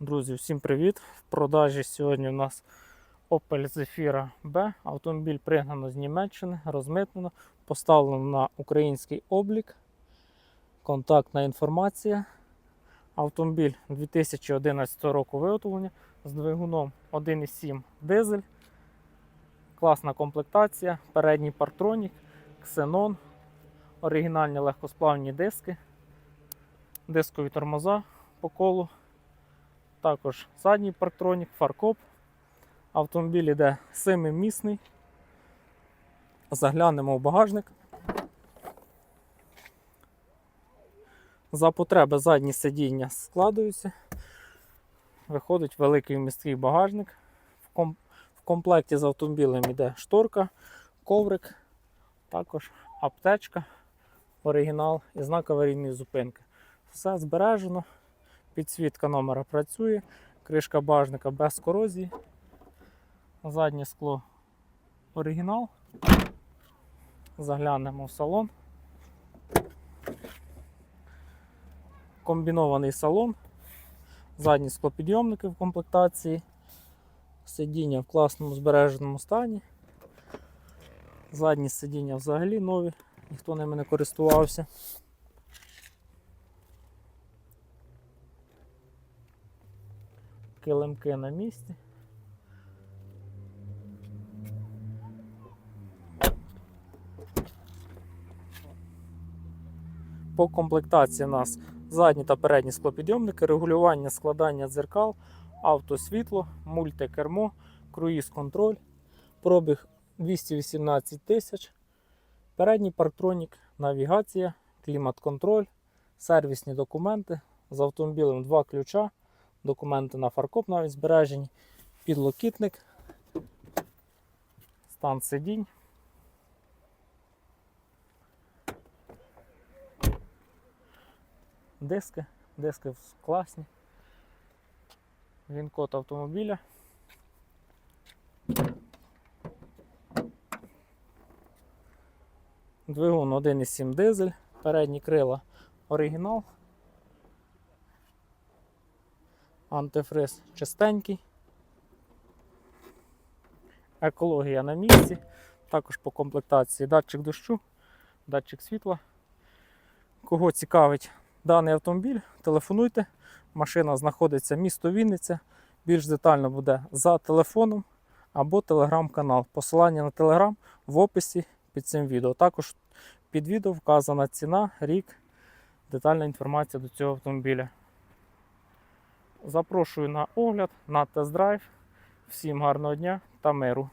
Друзі, всім привіт! В продажі сьогодні у нас Opel Zafira B. Автомобіль пригнано з Німеччини, розмитнено, поставлено на український облік. Контактна інформація. Автомобіль 2011 року виготовлення з двигуном 1,7 дизель. Класна комплектація, передній партронік, ксенон, оригінальні легкосплавні диски, дискові тормоза по колу. Також задній парктронік, фаркоп. Автомобіль іде семимісний. Заглянемо в багажник. За потреби задні сидіння складуються. Виходить великий вмісткий багажник. В, в комплекті з автомобілем йде шторка, коврик, також аптечка, оригінал і знак аварійної зупинки. Все збережено. Підсвітка номера працює, кришка багажника без корозії. Заднє скло оригінал. Заглянемо в салон. Комбінований салон. Задні склопідйомники в комплектації. Сидіння в класному збереженому стані. Задні сидіння взагалі нові, ніхто ними не користувався. Килимки на місці. По комплектації у нас задні та передні склопідйомники, регулювання складання дзеркал, автосвітло, мультикермо, круїз-контроль, пробіг 218 тисяч, передній парктронік, навігація, клімат-контроль, сервісні документи. З автомобілем два ключа, документи на фаркоп навіть збережені, підлокітник, стан сидінь. Диски, диски класні. Він код автомобіля. Двигун 1,7 дизель, передні крила оригінал. Антифриз чистенький. Екологія на місці. Також по комплектації датчик дощу, датчик світла. Кого цікавить даний автомобіль, телефонуйте. Машина знаходиться місто Вінниця. Більш детально буде за телефоном або телеграм-канал. Посилання на телеграм в описі під цим відео. Також під відео вказана ціна, рік, детальна інформація до цього автомобіля. Запрошую на огляд, на тест-драйв. Всім гарного дня та миру.